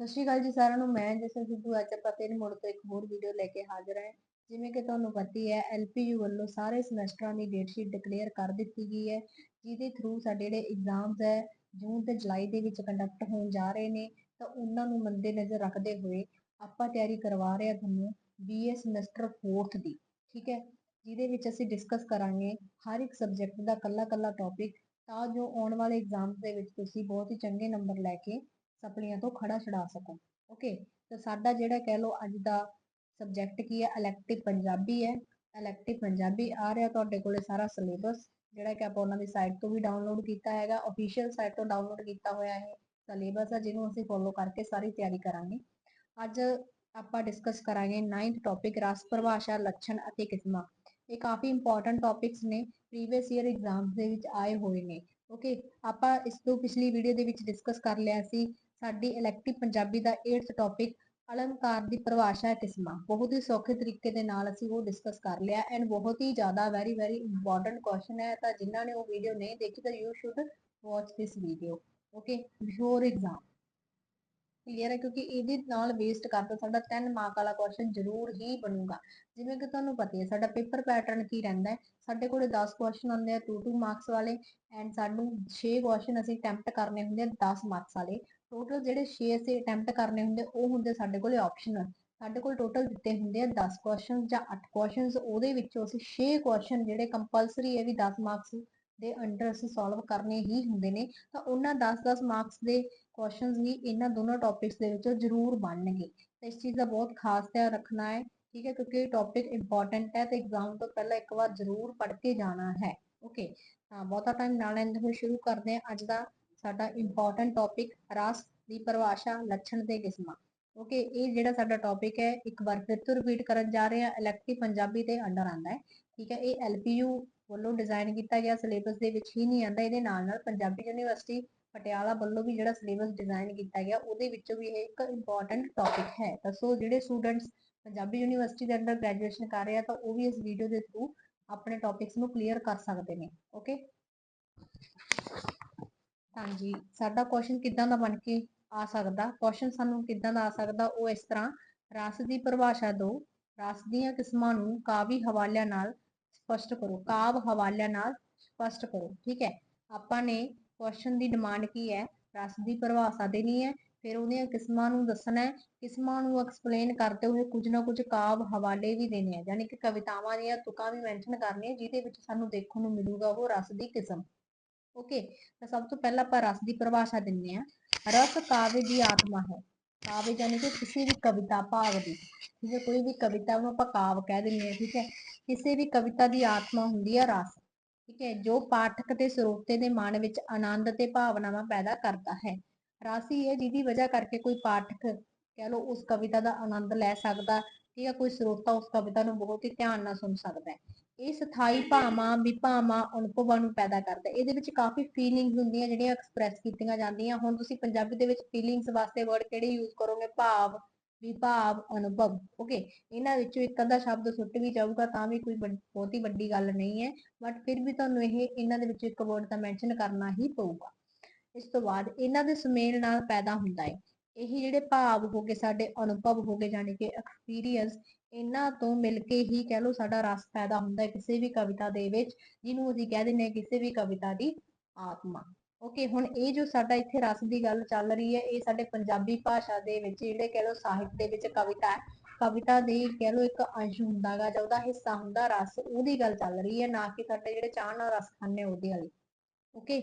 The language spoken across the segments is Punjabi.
ਸਤਿ ਸ਼੍ਰੀ ਅਕਾਲ ਜੀ ਸਾਰਿਆਂ ਨੂੰ, ਮੈਂ ਜਸਨ ਸਿੱਧੂ, ਅੱਜ ਆਪਾਂ ਫਿਰ ਮੁੜ ਤੋਂ ਇੱਕ ਹੋਰ ਵੀਡੀਓ ਲੈ ਕੇ ਹਾਜ਼ਰ ਹਾਂ। ਜਿਵੇਂ ਕਿ ਤੁਹਾਨੂੰ ਪਤਾ ਹੀ ਹੈ ਐਲਪੀਯੂ ਵੱਲੋਂ ਸਾਰੇ ਸਮੈਸਟਰਾਂ ਦੀ ਡੇਟ ਸ਼ੀਟ ਡਿਕਲੇਅਰ ਕਰ ਦਿੱਤੀ ਗਈ ਹੈ, ਜਿਹਦੇ ਥਰੂ ਸਾਡੇ ਜਿਹੜੇ ਐਗਜ਼ਾਮਸ ਹੈ, ਜੂਨ ਤੇ ਜੁਲਾਈ ਦੇ ਵਿੱਚ ਕੰਡਕਟ ਹੋਣ ਜਾ ਰਹੇ ਨੇ, ਤਾਂ ਉਹਨਾਂ ਨੂੰ ਮੰਦੇ ਨਜ਼ਰ ਰੱਖਦੇ ਹੋਏ ਆਪਾਂ ਤਿਆਰੀ ਕਰਵਾ ਰਹੇ ਹਾਂ ਤੁਹਾਨੂੰ ਬੀਏ ਸਮੈਸਟਰ 4th ਦੀ, ਠੀਕ ਹੈ? ਜਿਹਦੇ ਵਿੱਚ ਅਸੀਂ ਡਿਸਕਸ ਕਰਾਂਗੇ ਹਰ ਇੱਕ ਸਬਜੈਕਟ ਦਾ ਕੱਲਾ-ਕੱਲਾ ਟੌਪਿਕ ਤਾਂ ਜੋ ਆਉਣ ਵਾਲੇ ਐਗਜ਼ਾਮਸ ਦੇ ਵਿੱਚ ਤੁਸੀਂ ਬਹੁਤ ਹੀ ਚੰਗੇ ਨੰਬਰ ਲੈ ਕੇ ਸਪਲੀਆਂ ਤੋਂ ਖੜਾ ਛਡਾ ਸਕੋ। ਓਕੇ ਤਾਂ ਸਾਡਾ ਜਿਹੜਾ ਕਹਿ ਲਓ ਅੱਜ ਦਾ ਸਬਜੈਕਟ ਕੀ ਹੈ? ਇਲੈਕਟਿਵ ਪੰਜਾਬੀ ਹੈ। ਇਲੈਕਟਿਵ ਪੰਜਾਬੀ ਆ ਰਿਹਾ ਤੁਹਾਡੇ ਕੋਲੇ ਸਾਰਾ ਸਿਲੇਬਸ ਜਿਹੜਾ ਕਿ ਆਪਾਂ ਉਹਨਾਂ ਦੀ ਸਾਈਟ ਤੋਂ ਵੀ ਡਾਊਨਲੋਡ ਕੀਤਾ ਹੈਗਾ। ਅਫੀਸ਼ੀਅਲ ਸਾਈਟ ਤੋਂ ਡਾਊਨਲੋਡ ਕੀਤਾ ਹੋਇਆ ਹੈ ਸਿਲੇਬਸ ਆ, ਜਿਹਨੂੰ ਅਸੀਂ ਫੋਲੋ ਕਰਕੇ ਸਾਰੀ ਤਿਆਰੀ ਕਰਾਂਗੇ। ਅੱਜ ਆਪਾਂ ਡਿਸਕਸ ਕਰਾਂਗੇ 9th ਟੌਪਿਕ ਰਸ ਪਰਿਭਾਸ਼ਾ, ਲੱਛਣ ਅਤੇ ਕਿਸਮਾਂ। ਇਹ ਕਾਫੀ ਇੰਪੋਰਟੈਂਟ ਟੌਪਿਕਸ ਨੇ। ਪ੍ਰੀਵੀਅਸ ਈਅਰ ਐਗਜ਼ਾਮਸ ਦੇ ਵਿੱਚ ਆਏ ਹੋਏ ਨੇ। ਓਕੇ ਆਪਾਂ ਇਸ ਤੋਂ ਪਿਛਲੀ ਵੀਡੀਓ ਦੇ ਵਿੱਚ ਡਿਸਕਸ ਕਰ ਲਿਆ ਸੀ ਸਾਡੀ ਇਲੈਕਟਿਵ ਪੰਜਾਬੀ ਦਾ 8th ਟੌਪਿਕ ਅਲੰਕਾਰ ਦੀ ਪਰਿਭਾਸ਼ਾ ਕਿਸਮਾਂ। ਬਹੁਤ ਹੀ ਸੌਖੇ ਤਰੀਕੇ ਦੇ ਨਾਲ ਅਸੀਂ ਉਹ ਡਿਸਕਸ ਕਰ ਲਿਆ ਐਂਡ ਬਹੁਤ ਹੀ ਜ਼ਿਆਦਾ ਵੈਰੀ ਵੈਰੀ ਇੰਪੋਰਟੈਂਟ ਕੁਐਸਚਨ ਹੈ ਤਾਂ ਜਿਨ੍ਹਾਂ ਨੇ ਉਹ ਵੀਡੀਓ ਨਹੀਂ ਦੇਖੀ ਤਾਂ you should watch this video okay before exam clear ਹੈ ਕਿਉਂਕਿ ਇਹਦੇ ਨਾਲ ਬੇਸਡ ਕਰਦਾ, ਸਾਡਾ 10 ਮਾਰਕ ਵਾਲਾ ਕੁਐਸਚਨ ਜ਼ਰੂਰ ਹੀ ਬਣੂਗਾ। ਜਿਵੇਂ ਕਿ ਤੁਹਾਨੂੰ ਪਤਾ ਹੈ ਸਾਡਾ ਪੇਪਰ ਪੈਟਰਨ ਕੀ ਰਹਿੰਦਾ ਹੈ? ਸਾਡੇ ਕੋਲੇ 10 ਕੁਐਸਚਨ ਆਉਂਦੇ ਆ 2 2 ਮਾਰਕਸ ਵਾਲੇ ਐਂਡ ਸਾਨੂੰ 6 ਕੁਐਸਚਨ ਅਸੀਂ ਅਟੈਂਪਟ ਕਰਨੇ ਹੁੰਦੇ ਆ 10 ਮਾਰਕਸ ਵਾਲੇ। ਟੋਟਲ ਜਿਹੜੇ 6 ਅਸੀਂ ਅਟੈਂਪਟ ਕਰਨੇ ਹੁੰਦੇ, ਉਹ ਹੁੰਦੇ ਸਾਡੇ ਕੋਲੇ ਆਪਸ਼ਨਲ ਸਾਡੇ ਕੋਲ ਟੋਟਲ ਦਿੱਤੇ ਹੁੰਦੇ ਆ 10 ਕੁਐਸਚਨ ਜਾਂ 8 ਕੁਐਸਚਨਸ ਉਹਦੇ ਵਿੱਚੋਂ ਅਸੀਂ 6 ਕੁਐਸਚਨ ਜਿਹੜੇ ਕੰਪਲਸਰੀ ਹੈ ਵੀ 10 ਮਾਰਕਸ ਦੇ ਅੰਡਰ ਅਸੀਂ ਸੋਲਵ ਕਰਨੇ ਹੀ ਹੁੰਦੇ ਨੇ, ਤਾਂ ਉਹਨਾਂ 10-10 ਮਾਰਕਸ ਦੇ ਕੁਐਸਚਨਸ ਵੀ ਇਹਨਾਂ ਦੋਨੋਂ ਟੌਪਿਕਸ ਦੇ ਵਿੱਚੋਂ ਜ਼ਰੂਰ ਬਣਨਗੇ। ਤਾਂ ਇਸ ਚੀਜ਼ ਦਾ ਬਹੁਤ ਖਾਸ ਧਿਆਨ ਰੱਖਣਾ ਹੈ, ਠੀਕ ਹੈ, ਕਿਉਂਕਿ ਇਹ ਟੌਪਿਕ ਇੰਪੋਰਟੈਂਟ ਹੈ ਤੇ ਐਗਜ਼ਾਮ ਤੋਂ ਪਹਿਲਾਂ ਇੱਕ ਵਾਰ ਜ਼ਰੂਰ ਪੜ੍ਹ ਕੇ ਜਾਣਾ ਹੈ ਓਕੇ ਤਾਂ ਬਹੁਤਾ ਟਾਈਮ ਨਾ ਲੈਂਦੇ ਹੋਏ ਸ਼ੁਰੂ ਕਰਦੇ ਹਾਂ, ਅੱਜ ਦਾ ਸਾਡਾ ਇੰਪੋਰਟੈਂਟ ਟੌਪਿਕ ਰਸ ਦੀ ਪਰਿਭਾਸ਼ਾ, ਲੱਛਣ ਤੇ ਕਿਸਮਾਂ। ਓਕੇ ਇਹ ਜਿਹੜਾ ਸਾਡਾ ਟੌਪਿਕ ਹੈ, ਇੱਕ ਵਾਰ ਫਿਰ ਤੋਂ ਰਿਪੀਟ ਕਰਨ ਜਾ ਰਹੇ ਹਾਂ। ਇਲੈਕਟਿਵ ਪੰਜਾਬੀ ਦੇ ਅੰਡਰ ਆਂਦਾ ਹੈ। ਠੀਕ ਹੈ, ਇਹ ਐਲਪੀਯੂ ਵੱਲੋਂ ਡਿਜ਼ਾਈਨ ਕੀਤਾ ਗਿਆ ਸਿਲੇਬਸ ਦੇ ਵਿੱਚ ਹੀ ਨਹੀਂ ਆਂਦਾ ਇਹਦੇ ਨਾਲ ਨਾਲ ਪੰਜਾਬੀ ਯੂਨੀਵਰਸਿਟੀ ਪਟਿਆਲਾ ਵੱਲੋਂ ਵੀ ਜਿਹੜਾ ਸਿਲੇਬਸ ਡਿਜ਼ਾਈਨ ਕੀਤਾ ਗਿਆ, ਉਹਦੇ ਵਿੱਚੋਂ ਵੀ ਇਹ ਇੱਕ ਇੰਪੋਰਟੈਂਟ ਟੌਪਿਕ ਹੈ। ਤਾਂ ਸੋ ਜਿਹੜੇ ਸਟੂਡੈਂਟਸ ਪੰਜਾਬੀ ਯੂਨੀਵਰਸਿਟੀ ਦੇ ਅੰਡਰ ਗ੍ਰੈਜੂਏਸ਼ਨ ਕਰ ਰਹੇ ਆ, ਤਾਂ ਉਹ ਵੀ ਇਸ ਵੀਡੀਓ ਦੇ ਥਰੂ ਆਪਣੇ ਟੌਪਿਕਸ ਨੂੰ ਕਲੀਅਰ ਕਰ ਸਕਦੇ ਨੇ। ਓਕੇ ਹਾਂਜੀ, ਸਾਡਾ ਕੁਐਸਚਨ ਕਿੱਦਾਂ ਦਾ ਬਣ ਕੇ ਆ ਸਕਦਾ? ਕੁਐਸਚਨ ਸਾਨੂੰ ਕਿੱਦਾਂ ਦਾ ਆ ਸਕਦਾ? ਉਹ ਇਸ ਤਰ੍ਹਾਂ, ਰਸ ਦੀ ਪਰਿਭਾਸ਼ਾ ਦਿਓ ਰਸ ਦੀਆਂ ਕਿਸਮਾਂ ਨੂੰ ਕਾਵੀ ਹਵਾਲਿਆਂ ਨਾਲ ਸਪਸ਼ਟ ਕਰੋ, ਕਾਵ ਹਵਾਲਿਆਂ ਨਾਲ ਸਪਸ਼ਟ ਕਰੋ, ਠੀਕ ਹੈ? ਆਪਾਂ ਨੇ ਕੁਐਸਚਨ ਦੀ ਡਿਮਾਂਡ ਕੀ ਹੈ? ਰਸ ਦੀ ਪਰਿਭਾਸ਼ਾ ਦੇਣੀ ਹੈ, ਫਿਰ ਉਹਦੀਆਂ ਕਿਸਮਾਂ ਨੂੰ ਦੱਸਣਾ ਹੈ, ਕਿਸਮਾਂ ਨੂੰ ਐਕਸਪਲੇਨ ਕਰਦੇ ਹੋਏ ਕੁਝ ਨਾ ਕੁਝ ਕਾਵ ਹਵਾਲੇ ਵੀ ਦੇਣੇ ਆ ਯਾਨੀ ਕਿ ਕਵਿਤਾਵਾਂ ਦੀਆਂ ਤੁਕਾਂ ਵੀ ਮੈਂਸ਼ਨ ਕਰਨੀਆਂ, ਜਿਹਦੇ ਵਿੱਚ ਸਾਨੂੰ ਦੇਖਣ ਨੂੰ ਮਿਲੂਗਾ ਉਹ ਰਸ ਦੀ ਕਿਸਮ। ਓਕੇ ਤਾਂ ਸਭ ਤੋਂ ਪਹਿਲਾਂ ਆਪਾਂ ਰਸ ਦੀ ਪਰਿਭਾਸ਼ਾ ਦਿੰਨੇ ਆ ਰਸ ਕਾਵਿ ਦੀ ਆਤਮਾ ਹੈ। ਕਾਵਿ ਯਾਨੀ ਕਿ ਕਿਸੇ ਵੀ ਕਵਿਤਾ, ਭਾਵ ਦੀ। ਠੀਕ ਹੈ, ਕੋਈ ਵੀ ਕਵਿਤਾ ਨੂੰ ਆਪਾਂ ਕਾਵ ਕਹਿ ਦਿੰਨੇ ਆ ਠੀਕ ਹੈ। ਕਿਸੇ ਵੀ ਕਵਿਤਾ ਦੀ ਆਤਮਾ ਹੁੰਦੀ ਹੈ ਰਸ। ਠੀਕ ਹੈ, ਜੋ ਪਾਠਕ ਤੇ ਸਰੋਤੇ ਦੇ ਮਨ ਵਿੱਚ ਆਨੰਦ ਤੇ ਭਾਵਨਾਵਾਂ ਪੈਦਾ ਕਰਦਾ ਹੈ। ਰਸ ਹੀ ਹੈ ਜਿਹਦੀ ਵਜ੍ਹਾ ਕਰਕੇ ਕੋਈ ਪਾਠਕ ਕਹਿ ਲਓ ਉਸ ਕਵਿਤਾ ਦਾ ਆਨੰਦ ਲੈ ਸਕਦਾ, ਠੀਕ ਹੈ, ਕੋਈ ਸਰੋਤਾ ਉਸ ਕਵਿਤਾ ਨੂੰ ਬਹੁਤ ਹੀ ਧਿਆਨ ਨਾਲ ਸੁਣ ਸਕਦਾ ਹੈ। ਇਹ ਸਥਾਈ ਭਾਵਾਂ, ਵਿਭਾਵਾਂ, ਅਨੁਭਵਾਂ ਨੂੰ ਪੈਦਾ ਕਰਦਾ ਇਹਦੇ ਵਿੱਚ ਕਾਫੀ ਫੀਲਿੰਗਸ ਹੁੰਦੀਆਂ ਜਿਹੜੀਆਂ ਐਕਸਪ੍ਰੈਸ ਕੀਤੀਆਂ ਜਾਂਦੀਆਂ। ਹੁਣ ਤੁਸੀਂ ਪੰਜਾਬੀ ਦੇ ਵਿੱਚ ਫੀਲਿੰਗਸ ਵਾਸਤੇ ਵਰਡ ਕਿਹੜੇ ਯੂਜ਼ ਕਰੋਗੇ? ਭਾਵ, ਵਿਭਾਵ, ਅਨੁਭਵ ਓਕੇ ਇਹਨਾਂ ਵਿੱਚੋਂ ਇੱਕ ਅੱਧਾ ਸ਼ਬਦ ਸੁੱਟ ਵੀ ਜਾਊਗਾ ਤਾਂ ਵੀ ਕੋਈ ਬਹੁਤੀ ਵੱਡੀ ਗੱਲ ਨਹੀਂ ਹੈ। ਬਟ ਫਿਰ ਵੀ ਤੁਹਾਨੂੰ ਇਹ, ਇਹਨਾਂ ਦੇ ਵਿੱਚ ਇੱਕ ਵਰਡ ਤਾਂ ਮੈਂਸ਼ਨ ਕਰਨਾ ਹੀ ਪਊਗਾ। ਇਸ ਤੋਂ ਬਾਅਦ ਇਹਨਾਂ ਦੇ ਸੁਮੇਲ ਨਾਲ ਪੈਦਾ ਹੁੰਦਾ ਹੈ। ਇਹ ਜਿਹੜੇ ਭਾਵ ਹੋਗੇ ਸਾਡੇ ਅਨੁਭਵ ਹੋਗੇ ਜਾਨੀ ਕਿ ਐਕਸਪੀਰੀਅੰਸ ਇਹਨਾਂ ਤੋਂ ਮਿਲ ਕੇ ਹੀ ਕਹਿ ਲਓ ਸਾਡਾ ਰਸ ਪੈਦਾ ਹੁੰਦਾ ਹੈ ਕਿਸੇ ਵੀ ਕਵਿਤਾ ਦੇ ਵਿੱਚ, ਜਿਹਨੂੰ ਅਸੀਂ ਕਹਿ ਦਿੰਦੇ ਹਾਂ ਕਿਸੇ ਵੀ ਕਵਿਤਾ ਦੀ ਆਤਮਾ। ਓਕੇ ਹੁਣ ਇਹ ਜੋ ਸਾਡਾ ਇੱਥੇ ਰਸ ਦੀ ਗੱਲ ਚੱਲ ਰਹੀ ਹੈ, ਇਹ ਸਾਡੇ ਪੰਜਾਬੀ ਭਾਸ਼ਾ ਦੇ ਵਿੱਚ ਜਿਹੜੇ ਕਹਿ ਲਓ ਸਾਹਿਤ ਦੇ ਵਿੱਚ ਕਵਿਤਾ ਹੈ, ਕਵਿਤਾ ਦੇ ਕਹਿ ਲਓ ਇੱਕ ਅੰਸ਼ ਹੁੰਦਾਗਾ ਜਾਂ ਉਹਦਾ ਹਿੱਸਾ ਹੁੰਦਾ ਰਸ, ਉਹਦੀ ਗੱਲ ਚੱਲ ਰਹੀ ਹੈ, ਨਾ ਕਿ ਸਾਡੇ ਜਿਹੜੇ ਚਾਹ ਨਾਲ ਰਸ ਖਾਂਦੇ ਉਹਦੇ ਵਾਲੀ। ਓਕੇ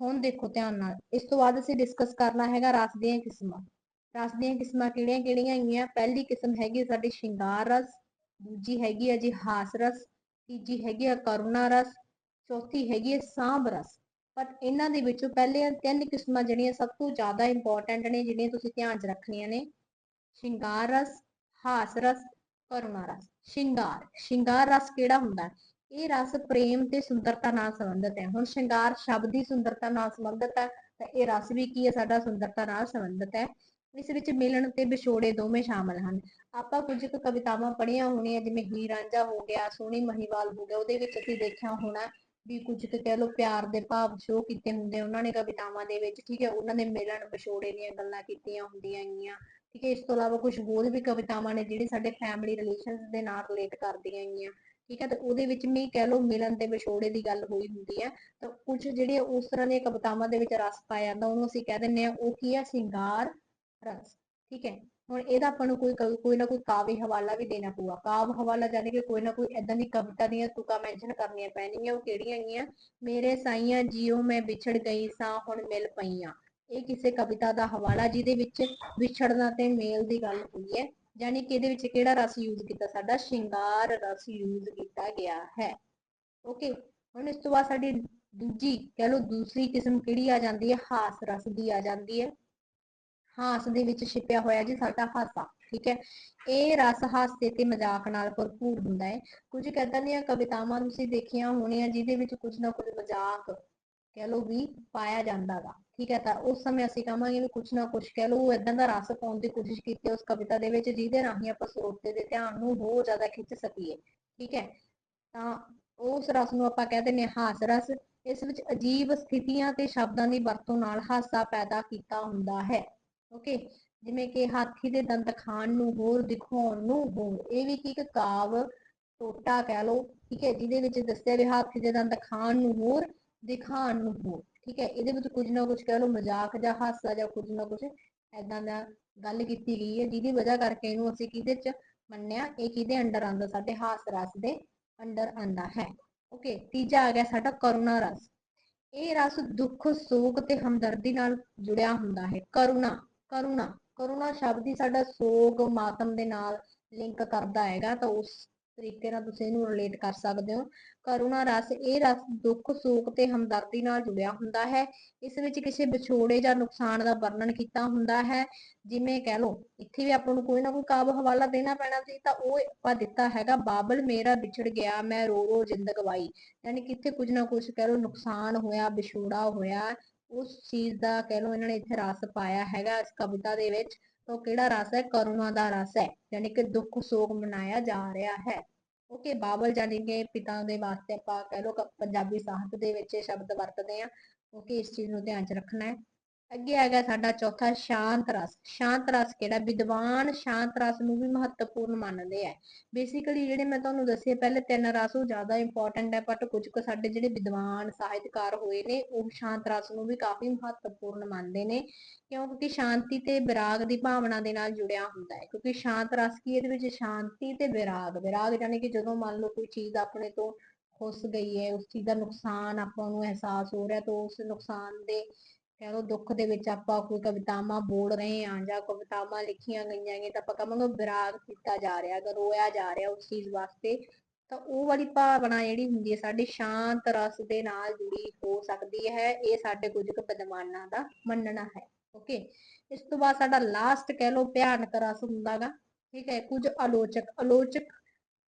ਹੁਣ ਦੇਖੋ ਧਿਆਨ ਨਾਲ, ਇਸ ਤੋਂ ਬਾਅਦ ਅਸੀਂ ਡਿਸਕਸ ਕਰਨਾ ਹੈਗਾ ਰਸ ਦੀਆਂ ਕਿਸਮਾਂ। ਦੀਆਂ ਕਿਸਮਾਂ ਕਿਹੜੀਆਂ ਕਿਹੜੀਆਂ ਹੈਗੀਆਂ। ਪਹਿਲੀ ਕਿਸਮ ਹੈਗੀ ਸਾਡੀ ਸ਼ਿੰਗਾਰ ਰਸ, ਦੂਜੀ ਹੈਗੀ ਹੈ ਜੀ ਹਾਸ ਰਸ, ਤੀਜੀ ਹੈਗੀ ਹੈ ਕਰੁਣਾ ਰਸ, ਚੌਥੀ ਹੈਗੀ ਹੈ ਸਾਂਭ ਰਸ। ਪਰ ਇਹਨਾਂ ਦੇ ਵਿੱਚੋਂ ਪਹਿਲੇ ਤਿੰਨ ਕਿਸਮਾਂ ਜਿਹੜੀਆਂ ਸਭ ਤੋਂ ਜ਼ਿਆਦਾ ਇੰਪੋਰਟੈਂਟ ਨੇ, ਜਿਹੜੀਆਂ ਤੁਸੀਂ ਧਿਆਨ 'ਚ ਰੱਖਣੀਆਂ ਨੇ। ਸ਼ਿੰਗਾਰ ਰਸ, ਹਾਸ ਰਸ, ਕਰੁਣਾ ਰਸ। ਸ਼ਿੰਗਾਰ ਸ਼ਿੰਗਾਰ ਰਸ ਕਿਹੜਾ ਹੁੰਦਾ? ਇਹ ਰਸ ਪ੍ਰੇਮ ਤੇ ਸੁੰਦਰਤਾ ਨਾਲ ਸੰਬੰਧਿਤ ਹੈ। ਹੁਣ ਸ਼ਿੰਗਾਰ ਸ਼ਬਦ ਦੀ ਸੁੰਦਰਤਾ ਨਾਲ ਸੰਬੰਧਿਤ ਹੈ, ਤਾਂ ਇਹ ਰਸ ਵੀ ਕੀ ਹੈ? ਸਾਡਾ ਸੁੰਦਰਤਾ ਨਾਲ ਸੰਬੰਧਿਤ ਹੈ। ਇਸ ਵਿੱਚ ਮਿਲਣ ਤੇ ਵਿਛੋੜੇ ਦੋਵੇਂ ਸ਼ਾਮਲ ਹਨ। ਆਪਾਂ ਕੁਝ ਕੁ ਕਵਿਤਾਵਾਂ ਪੜ੍ਹੀਆਂ ਹੋਣੀਆਂ, ਜਿਵੇਂ ਹੀਰ ਰਾਂਝਾ ਹੋ ਗਿਆ, ਸੋਹਣੀ ਮਹੀਵਾਲ ਹੋ ਗਿਆ, ਉਹਦੇ ਵਿੱਚ ਅਸੀਂ ਦੇਖਿਆ ਹੋਣਾ ਵੀ ਕੁਝ ਕੁ ਕਹਿ ਲਓ ਪਿਆਰ ਦੇ ਭਾਵ ਸ਼ੋ ਕੀਤੇ ਹੁੰਦੇ ਉਹਨਾਂ ਨੇ ਕਵਿਤਾਵਾਂ ਦੇ ਵਿੱਚ, ਠੀਕ ਹੈ, ਉਹਨਾਂ ਦੇ ਮਿਲਣ ਵਿਛੋੜੇ ਦੀਆਂ ਗੱਲਾਂ ਕੀਤੀਆਂ ਹੁੰਦੀਆਂ ਹੈਗੀਆਂ ਠੀਕ ਹੈ, ਇਸ ਤੋਂ ਇਲਾਵਾ ਕੁਝ ਹੋਰ ਵੀ ਕਵਿਤਾਵਾਂ ਨੇ ਜਿਹੜੇ ਸਾਡੇ ਫੈਮਿਲੀ ਰਿਲੇਸ਼ਨਸ ਦੇ ਨਾਲ ਰਿਲੇਟ ਕਰਦੀਆਂ ਹੈਗੀਆਂ ਠੀਕ ਹੈ, ਤੇ ਉਹਦੇ ਵਿੱਚ ਵੀ ਕਹਿ ਲੋ ਮਿਲਣ ਤੇ ਵਿਛੋੜੇ ਦੀ ਗੱਲ ਹੋਈ ਹੁੰਦੀ ਹੈ। ਤਾਂ ਕੁਝ ਜਿਹੜੀਆਂ ਉਸ ਤਰ੍ਹਾਂ ਦੀਆਂ ਕਵਿਤਾਵਾਂ ਦੇ ਵਿੱਚ ਰਸ ਪਾਇਆ ਜਾਂਦਾ, ਉਹਨੂੰ ਅਸੀਂ ਕਹਿ ਦਿੰਦੇ ਆ ਉਹ ਕੀ ਹੈ? ਸਿੰਗਾਰ ਰਸ, ਠੀਕ ਹੈ। ਹੁਣ ਇਹਦਾ ਆਪਾਂ ਨੂੰ ਕੋਈ ਕੋਈ ਨਾ ਕੋਈ ਕਾਵਿ ਹਵਾਲਾ ਵੀ ਦੇਣਾ ਪਊਗਾ। ਕਾਵ ਹਵਾਲਾ ਜਾਨੀ ਕਿ ਕੋਈ ਨਾ ਕੋਈ ਏਦਾਂ ਦੀ ਕਵਿਤਾ ਦੀਆਂ ਤੁਕਾਂ ਮੈਂਸ਼ਨ ਕਰਨੀਆਂ ਪੈਣਗੀਆਂ, ਉਹ ਕਿਹੜੀਆਂ ਹੈਗੀਆਂ? ਮੇਰੇ ਸਾਈਆਂ ਜੀਓ ਮੈਂ ਵਿਛੜ ਗਈ ਸਾਂ, ਹੁਣ ਮਿਲ ਪਈਆਂ। ਇਹ ਕਿਸੇ ਕਵਿਤਾ ਦਾ ਹਵਾਲਾ ਜਿਹਦੇ ਵਿੱਚ ਵਿਛੜਨਾ ਤੇ ਮੇਲ ਦੀ ਗੱਲ ਹੋਈ ਹੈ। ਯਾਨੀ ਕਿ ਇਹਦੇ ਵਿੱਚ ਕਿਹੜਾ ਰਸ ਯੂਜ਼ ਕੀਤਾ? ਸਾਡਾ ਸ਼ਿੰਗਾਰ ਰਸ ਯੂਜ਼ ਕੀਤਾ ਗਿਆ ਹੈ। ਓਕੇ ਹੁਣ ਇਸ ਤੋਂ ਬਾਅਦ ਸਾਡੀ ਦੂਜੀ, ਕਹ ਲਓ ਦੂਸਰੀ ਕਿਸਮ ਕਿਹੜੀ ਆ ਜਾਂਦੀ ਹੈ? ਹਾਸ ਰਸ ਦੀ ਆ ਜਾਂਦੀ ਹੈ। ਹਾਸ ਦੇ ਵਿੱਚ ਛਿਪਿਆ ਹੋਇਆ ਜੀ ਸਾਡਾ ਹਾਸਾ, ਠੀਕ ਹੈ? ਇਹ ਰਸ ਹਾਸੇ ਤੇ ਮਜ਼ਾਕ ਨਾਲ ਭਰਪੂਰ ਹੁੰਦਾ ਹੈ। ਕੁਝ ਕਹਿੰਦਾ ਦੀਆਂ ਕਵਿਤਾਵਾਂ ਤੁਸੀਂ ਦੇਖੀਆਂ ਹੋਣੀਆਂ ਜਿਹਦੇ ਵਿੱਚ ਕੁਝ ਨਾ ਕੁਝ ਮਜ਼ਾਕ ਕਹਿ ਲਓ ਵੀ ਪਾਇਆ ਜਾਂਦਾਗਾ ਠੀਕ ਹੈ? ਤਾਂ ਉਸ ਸਮੇਂ ਅਸੀਂ ਕਹਾਂਗੇ ਵੀ ਕੁਝ ਨਾ ਕੁਝ ਕਹਿ ਲਓ ਇਦਾਂ ਦਾ ਰਸ ਪਾਉਣ ਦੀ ਕੋਸ਼ਿਸ਼ ਕੀਤੀ ਉਸ ਕਵਿਤਾ ਦੇ ਵਿੱਚ, ਜਿਹਦੇ ਰਾਹੀਂ ਆਪਾਂ ਸਰੋਤੇ ਦੇ ਧਿਆਨ ਨੂੰ ਹੋਰ ਜ਼ਿਆਦਾ ਖਿੱਚ ਸਕੀਏ, ਠੀਕ ਹੈ? ਤਾਂ ਉਸ ਰਸ ਨੂੰ ਆਪਾਂ ਕਹਿ ਦਿੰਦੇ ਹਾਂ ਹਾਸ ਰਸ। ਇਸ ਵਿੱਚ ਅਜੀਬ ਸਥਿਤੀਆਂ ਤੇ ਸ਼ਬਦਾਂ ਦੀ ਵਰਤੋਂ ਨਾਲ ਹਾਸਾ ਪੈਦਾ ਕੀਤਾ ਹੁੰਦਾ ਹੈ। ਓਕੇ ਜਿਵੇਂ ਕਿ ਹਾਥੀ ਦੇ ਦੰਦ ਖਾਣ ਨੂੰ ਹੋਰ, ਦਿਖਾਉਣ ਨੂੰ ਹੋਰ, ਇਹ ਵੀ ਕੀ ਇੱਕ ਕਾਵ ਟੋਟਾ ਕਹਿ ਲਓ, ਠੀਕ ਹੈ, ਜਿਹਦੇ ਵਿੱਚ ਦੱਸਿਆ ਵੀ ਹਾਥੀ ਦੇ ਦੰਦ ਖਾਣ ਨੂੰ ਹੋਰ, ਦਿਖਾਉਣ ਨੂੰ ਹੋਰ, ਠੀਕ ਹੈ, ਇਹਦੇ ਵਿੱਚ ਕੁਝ ਨਾ ਕੁਝ ਕਹਿ ਲਓ, ਮਜ਼ਾਕ ਜਾਂ ਹਾਸਾ ਜਾਂ ਕੁਝ ਨਾ ਕੁਝ ਐਦਾਂ ਦਾ ਗੱਲ ਕੀਤੀ ਗਈ ਹੈ, ਜਿਹਦੀ ਵਜ੍ਹਾ ਕਰਕੇ ਇਹਨੂੰ ਅਸੀਂ ਕਿਹਦੇ ਚ ਮੰਨਿਆ, ਇਹ ਕਿਹਦੇ ਅੰਡਰ ਆਉਂਦਾ, ਸਾਡੇ ਹਾਸ ਰਸ ਦੇ ਅੰਡਰ ਆਂਦਾ ਹੈ ਓਕੇ ਤੀਜਾ ਆ ਗਿਆ ਸਾਡਾ ਕਰੁਣਾ ਰਸ, ਇਹ ਰਸ ਦੁੱਖ, ਸੋਗ ਤੇ ਹਮਦਰਦੀ ਨਾਲ ਜੁੜਿਆ ਹੁੰਦਾ ਹੈ, ਕਰੁਣਾ। ਕਰੁਣਾ ਕਰੁਣਾ ਸ਼ਬਦ ਹੀ ਸਾਡਾ ਸੋਗ ਮਾਤਮ ਦੇ ਨਾਲ ਲਿੰਕ ਕਰਦਾ ਹੈਗਾ, ਤਾਂ ਉਸ ਤਰੀਕੇ ਨਾਲ ਤੁਸੀਂ ਇਹਨੂੰ ਰਿਲੇਟ ਕਰ ਸਕਦੇ ਹੋ। ਕਰੁਣਾ ਰਸ, ਇਹ ਰਸ ਦੁੱਖ, ਸੋਗ ਤੇ ਹਮਦਰਦੀ ਨਾਲ ਜੁੜਿਆ ਹੁੰਦਾ ਹੈ। ਇਸ ਵਿੱਚ ਕਿਸੇ ਵਿਛੋੜੇ ਜਾਂ ਨੁਕਸਾਨ ਦਾ ਵਰਣਨ ਕੀਤਾ ਹੁੰਦਾ ਹੈ। ਜਿਵੇਂ ਕਹਿ ਲਓ, ਇੱਥੇ ਵੀ ਆਪਾਂ ਨੂੰ ਕੋਈ ਨਾ ਕੋਈ ਕਾਬ ਹਵਾਲਾ ਦੇਣਾ ਪੈਣਾ ਸੀ, ਤਾਂ ਉਹ ਆਪਾਂ ਦਿੱਤਾ ਹੈਗਾ, ਬਾਬਲ ਮੇਰਾ ਵਿਛੜ ਗਿਆ, ਮੈਂ ਰੋ ਰੋ ਜਿੰਦ ਗਵਾਈ। ਯਾਨੀ ਕਿ ਇੱਥੇ ਕੁਝ ਨਾ ਕੁਝ ਕਹਿ ਲਓ, ਨੁਕਸਾਨ ਹੋਇਆ, ਵਿਛੋੜਾ ਹੋਇਆ ਉਸ ਚੀਜ਼ ਦਾ ਕਹਿ ਲਓ ਇਹਨਾਂ ਨੇ ਇੱਥੇ ਰਸ ਪਾਇਆ ਹੈਗਾ ਇਸ ਕਵਿਤਾ ਦੇ ਵਿੱਚ, ਤਾਂ ਕਿਹੜਾ ਰਸ ਹੈ? ਕਰੁਣਾ ਦਾ ਰਸ ਹੈ ਯਾਨੀ ਕਿ ਦੁੱਖ ਸੋਗ ਮਨਾਇਆ ਜਾ ਰਿਹਾ ਹੈ। ਓਕੇ ਬਾਬਲ ਜਾਨੀ ਕਿ ਪਿਤਾ ਦੇ ਵਾਸਤੇ ਆਪਾਂ ਕਹਿ ਲਓ ਪੰਜਾਬੀ ਸਾਹਿਤ ਦੇ ਵਿੱਚ ਇਹ ਸ਼ਬਦ ਵਰਤਦੇ ਆ ਓਕੇ ਇਸ ਚੀਜ਼ ਨੂੰ ਧਿਆਨ 'ਚ ਰੱਖਣਾ ਹੈ। ਅੱਗੇ ਆ ਗਿਆ ਸਾਡਾ ਚੌਥਾ ਸ਼ਾਂਤ ਰਸ। ਸ਼ਾਂਤ ਰਸ ਕਿਹੜਾ? ਵਿਦਵਾਨ ਸ਼ਾਂਤ ਰਸ ਨੂੰ ਵੀ ਮਹੱਤਵਪੂਰਨ ਮੰਨਦੇ ਆ। ਬੇਸਿਕਲੀ ਜਿਹੜੇ ਮੈਂ ਤੁਹਾਨੂੰ ਦੱਸੇ, ਪਹਿਲੇ ਤਿੰਨ ਰਸ ਉਹ ਜ਼ਿਆਦਾ ਇੰਪੋਰਟੈਂਟ ਹੈ ਬਟ ਕੁਝ ਕੁ ਸਾਡੇ ਜਿਹੜੇ ਵਿਦਵਾਨ, ਸਾਹਿਤਕਾਰ ਹੋਏ ਨੇ, ਉਹ ਸ਼ਾਂਤ ਰਸ ਨੂੰ ਵੀ ਕਾਫੀ ਮਹੱਤਵਪੂਰਨ ਮੰਨਦੇ ਨੇ, ਕਿਉਂਕਿ ਸ਼ਾਂਤੀ ਤੇ ਵਿਰਾਗ ਦੀ ਭਾਵਨਾ ਦੇ ਨਾਲ ਜੁੜਿਆ ਹੁੰਦਾ ਹੈ। ਕਿਉਂਕਿ ਸ਼ਾਂਤ ਰਸ ਕੀ ਇਹਦੇ ਵਿੱਚ ਸ਼ਾਂਤੀ ਤੇ ਵਿਰਾਗ। ਵਿਰਾਗ ਯਾਨੀ ਕਿ ਜਦੋਂ ਮੰਨ ਲਓ ਕੋਈ ਚੀਜ਼ ਆਪਣੇ ਤੋਂ ਖੁੱਸ ਗਈ ਹੈ, ਉਸ ਚੀਜ਼ ਦਾ ਨੁਕਸਾਨ ਆਪਾਂ ਨੂੰ ਅਹਿਸਾਸ ਹੋ ਰਿਹਾ, ਤਾਂ ਉਸ ਨੁਕਸਾਨ ਦੇ ਕਹਿ ਲਓ ਦੁੱਖ ਦੇ ਵਿੱਚ ਆਪਾਂ ਕੋਈ ਕਵਿਤਾਵਾਂ ਬੋਲ ਰਹੇ ਹਾਂ ਜਾਂ ਕਵਿਤਾਵਾਂ ਲਿਖੀਆਂ ਗਈਆਂ ਨੇ ਤਾਂ ਆਪਾਂ ਕਹਾਂਗੇ ਵਿਰਾਗ ਕੀਤਾ ਜਾ ਰਿਹਾ ਹੈ ਰੋਇਆ ਜਾ ਰਿਹਾ ਉਸ ਚੀਜ਼ ਵਾਸਤੇ, ਤਾਂ ਉਹ ਵਾਲੀ ਭਾਵਨਾ ਜਿਹੜੀ ਹੁੰਦੀ ਹੈ ਸਾਡੀ ਸ਼ਾਂਤ ਰਸ ਦੇ ਨਾਲ ਜੁੜੀ ਹੋ ਸਕਦੀ ਹੈ, ਇਹ ਸਾਡੇ ਕੁਝ ਕੁ ਵਿਦਵਾਨਾਂ ਦਾ ਮੰਨਣਾ ਹੈ ਓਕੇ ਇਸ ਤੋਂ ਬਾਅਦ ਸਾਡਾ ਲਾਸਟ ਕਹਿ ਲਓ ਭਿਆਨਕ ਰਸ ਹੁੰਦਾਗਾ ਠੀਕ ਹੈ, ਕੁਝ ਆਲੋਚਕ ਆਲੋਚਕ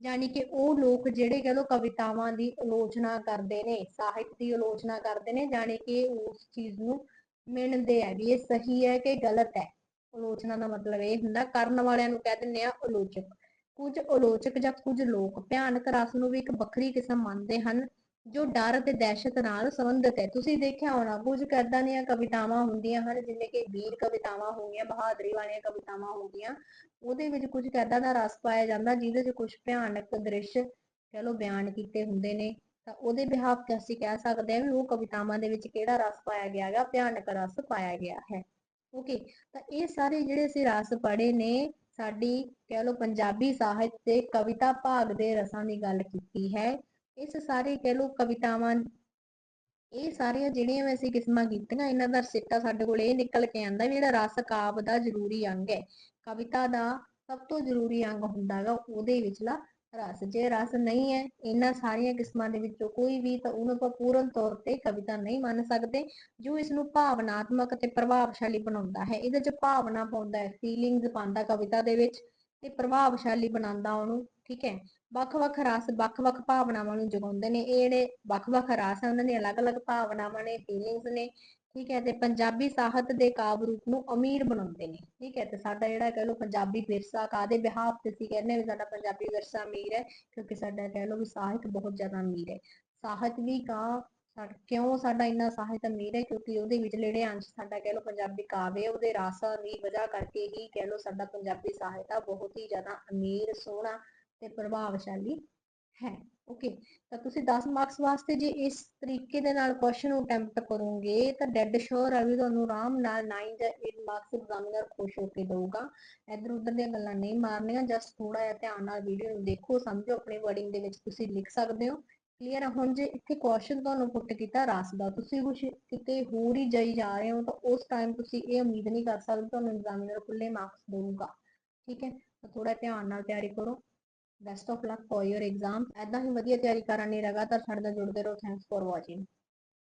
ਯਾਨੀ ਕਿ ਉਹ ਲੋਕ ਜਿਹੜੇ ਕਹ ਲੋ ਕਵਿਤਾਵਾਂ ਦੀ ਆਲੋਚਨਾ ਕਰਦੇ ਨੇ, ਸਾਹਿਤ ਦੀ ਆਲੋਚਨਾ ਕਰਦੇ ਨੇ, ਜਾਣੀ ਕਿ ਉਸ ਚੀਜ਼ ਨੂੰ ਮਿਣਦੇ ਆ ਵੀ ਇਹ ਸਹੀ ਹੈ ਕਿ ਗਲਤ ਹੈ। ਆਲੋਚਨਾ ਦਾ ਮਤਲਬ ਇਹ ਹੁੰਦਾ, ਕਰਨ ਵਾਲਿਆਂ ਨੂੰ ਕਹਿ ਦਿੰਦੇ ਆ ਆਲੋਚਕ। ਕੁਝ ਆਲੋਚਕ ਜਾਂ ਕੁਝ ਲੋਕ ਭਿਆਨਕ ਰਸ ਨੂੰ ਵੀ ਇੱਕ ਵੱਖਰੀ ਕਿਸਮ ਮੰਨਦੇ ਹਨ, ਜੋ ਡਰ ਤੇ ਦਹਿਸ਼ਤ ਨਾਲ ਸੰਬੰਧਿਤ ਹੈ। ਤੁਸੀਂ ਦੇਖਿਆ ਹੋਣਾ, ਕੁਝ ਕਦਾਂ ਦੀਆਂ ਕਵਿਤਾਵਾਂ ਹੁੰਦੀਆਂ ਹਨ, ਜਿਵੇਂ ਕਿ ਵੀਰ ਕਵਿਤਾਵਾਂ ਹੋ ਗਈਆਂ, ਬਹਾਦਰੀ ਵਾਲੀਆਂ ਕਵਿਤਾਵਾਂ ਹੋ ਗਈਆਂ। ਉਹਦੇ ਵਿੱਚ ਕੁਝ ਕਦਾਂ ਦਾ ਰਸ ਪਾਇਆ ਜਾਂਦਾ, ਜਿਹਦੇ 'ਚ ਕੁਝ ਭਿਆਨਕ ਦ੍ਰਿਸ਼, ਕਹ ਲੋ ਬਿਆਨ ਕੀਤੇ ਹੁੰਦੇ ਨੇ। ਤਾਂ ਉਹਦੇ ਬਿਹਾਫ ਤੇ ਅਸੀਂ ਕਹਿ ਸਕਦੇ ਹਾਂ ਵੀ ਉਹ ਕਵਿਤਾਵਾਂ ਦੇ ਵਿੱਚ ਕਿਹੜਾ ਰਸ ਪਾਇਆ ਗਿਆ ਹੈਗਾ, ਭਿਆਨਕ ਰਸ ਪਾਇਆ ਗਿਆ ਹੈ। ਓਕੇ ਤਾਂ ਇਹ ਸਾਰੇ ਜਿਹੜੇ ਅਸੀਂ ਰਸ ਪੜ੍ਹੇ ਨੇ, ਸਾਡੀ ਕਹਿ ਲਓ ਪੰਜਾਬੀ ਸਾਹਿਤ ਦੇ ਕਵਿਤਾ ਭਾਗ ਦੇ ਰਸਾਂ ਦੀ ਗੱਲ ਕੀਤੀ ਹੈ, ਇਸ ਸਾਰੇ ਕਹਿ ਲਓ ਕਵਿਤਾਵਾਂ, ਇਹ ਸਾਰੀਆਂ ਜਿਹੜੀਆਂ ਅਸੀਂ ਕਿਸਮਾਂ ਕੀਤੀਆਂ, ਇਹਨਾਂ ਦਾ ਸਿੱਟਾ ਸਾਡੇ ਕੋਲ ਇਹ ਨਿਕਲ ਕੇ ਆਂਦਾ ਵੀ ਜਿਹੜਾ ਰਸ ਕਾਵ ਦਾ ਜ਼ਰੂਰੀ ਅੰਗ ਹੈ। ਕਵਿਤਾ ਦਾ ਸਭ ਤੋਂ ਜ਼ਰੂਰੀ ਅੰਗ ਹੁੰਦਾ ਹੈਗਾ, ਉਹਦੇ ਵਿਚਲਾ ਰਸ, ਜੇ ਰਸ ਨਹੀਂ ਹੈ, ਇਹਨਾਂ ਸਾਰੀਆਂ ਕਿਸਮਾਂ ਦੇ ਵਿੱਚੋਂ ਕੋਈ ਵੀ, ਤਾਂ ਉਹਨੂੰ ਆਪਾਂ ਪੂਰਨ ਤੌਰ ਤੇ ਕਵਿਤਾ ਨਹੀਂ ਮੰਨ ਸਕਦੇ, ਜੋ ਇਸ ਨੂੰ ਭਾਵਨਾਤਮਕ ਤੇ ਪ੍ਰਭਾਵਸ਼ਾਲੀ ਬਣਾਉਂਦਾ ਹੈ। ਇਹਦੇ ਚ ਭਾਵਨਾ ਪਾਉਂਦਾ ਹੈ ਫੀਲਿੰਗਸ ਪਾਉਂਦਾ ਕਵਿਤਾ ਦੇ ਵਿੱਚ ਤੇ ਪ੍ਰਭਾਵਸ਼ਾਲੀ ਬਣਾਉਂਦਾ ਉਹਨੂੰ, ਠੀਕ ਹੈ? ਵੱਖ-ਵੱਖ ਰਸ, ਵੱਖ-ਵੱਖ ਭਾਵਨਾਵਾਂ ਨੂੰ ਜਗਾਉਂਦੇ ਨੇ। ਇਹ ਜਿਹੜੇ ਵੱਖ-ਵੱਖ ਰਸ ਆ ਉਹਨਾਂ ਦੀਆਂ ਅਲੱਗ-ਅਲੱਗ ਭਾਵਨਾਵਾਂ ਨੇ ਫੀਲਿੰਗਸ ਨੇ। ਠੀਕ ਹੈ, ਤੇ ਪੰਜਾਬੀ ਸਾਹਿਤ ਦੇ ਕਾਵਿ ਰੂਪ ਨੂੰ ਅਮੀਰ ਬਣਾਉਂਦੇ ਨੇ, ਠੀਕ ਹੈ, ਤੇ ਸਾਡਾ ਜਿਹੜਾ ਕਹ ਲਓ ਪੰਜਾਬੀ ਵਿਰਸਾ ਕਾਦੇ ਬਿਹਾਫ ਤੇ ਅਸੀਂ ਕਹਿੰਦੇ ਵੀ ਸਾਡਾ ਪੰਜਾਬੀ ਵਿਰਸਾ ਅਮੀਰ ਹੈ, ਕਿਉਂਕਿ ਸਾਡਾ ਕਹ ਲਓ ਵੀ ਸਾਹਿਤ ਬਹੁਤ ਜ਼ਿਆਦਾ ਅਮੀਰ ਹੈ। ਸਾਹਿਤ ਵੀ ਕਾ ਕਿਉਂ ਸਾਡਾ ਇੰਨਾ ਸਾਹਿਤ ਅਮੀਰ ਹੈ? ਕਿਉਂਕਿ ਉਹਦੇ ਵਿੱਚ ਜਿਹੜੇ ਅੰਸ਼ ਸਾਡਾ ਕਹਿ ਲਓ ਪੰਜਾਬੀ ਕਾਵਿ ਉਹਦੇ ਰਾਸਾਂ ਦੀ ਵਜ੍ਹਾ ਕਰਕੇ ਹੀ ਕਹਿ ਲਓ ਸਾਡਾ ਪੰਜਾਬੀ ਸਾਹਿਤ ਆ, ਬਹੁਤ ਹੀ ਜ਼ਿਆਦਾ ਅਮੀਰ, ਸੋਹਣਾ ਤੇ ਪ੍ਰਭਾਵਸ਼ਾਲੀ ਹੈ ਓਕੇ ਤਾਂ ਤੁਸੀਂ 10 ਮਾਰਕਸ ਵਾਸਤੇ ਜੇ ਇਸ ਤਰੀਕੇ ਦੇ ਨਾਲ ਕੁਐਸਚਨ ਨੂੰ ਅਟੈਂਪਟ ਕਰੋਗੇ, ਤਾਂ ਡੈਡ ਸ਼ੋਰ ਆ ਵੀ ਤੁਹਾਨੂੰ ਆਰਾਮ ਨਾਲ 9 ਜਾਂ 8 ਮਾਰਕਸ ਐਗਜ਼ਾਮੀਨਰ ਖੁਸ਼ ਹੋ ਕੇ ਦਊਗਾ। ਇੱਧਰ ਉੱਧਰ ਦੀਆਂ ਗੱਲਾਂ ਨਹੀਂ ਮਾਰਨੀਆਂ ਜਸਟ ਥੋੜਾ ਜਿਹਾ ਧਿਆਨ ਨਾਲ ਵੀਡੀਓ ਨੂੰ ਦੇਖੋ, ਸਮਝੋ, ਆਪਣੀ ਵਰਡਿੰਗ ਦੇ ਵਿੱਚ ਤੁਸੀਂ ਲਿਖ ਸਕਦੇ ਹੋ। ਕਲੀਅਰ ਆ? ਹੁਣ ਜੇ ਇੱਥੇ ਕੁਐਸਚਨ ਤੁਹਾਨੂੰ ਪੁੱਟ ਕੀਤਾ ਰਸ ਦਾ, ਤੁਸੀਂ ਕੁਝ ਕਿਤੇ ਹੋਰ ਹੀ ਜਾਈ ਜਾ ਰਹੇ ਹੋ, ਤਾਂ ਉਸ ਟਾਈਮ ਤੁਸੀਂ ਇਹ ਉਮੀਦ ਨਹੀਂ ਕਰ ਸਕਦੇ, ਤੁਹਾਨੂੰ ਐਗਜ਼ਾਮੀਨਰ ਖੁੱਲੇ ਮਾਰਕਸ ਦੇਊਗਾ। ਠੀਕ ਹੈ? ਤਾਂ ਥੋੜਾ ਧਿਆਨ ਨਾਲ ਤਿਆਰੀ ਕਰੋ। best of luck for your exam ਐਦਾਂ ਹੀ ਵਧੀਆ ਤਿਆਰੀ ਕਰਨ ਲਈ ਲਗਾਤਾਰ ਸਾਡੇ ਨਾਲ ਜੁੜਦੇ ਰਹੋ thanks for watching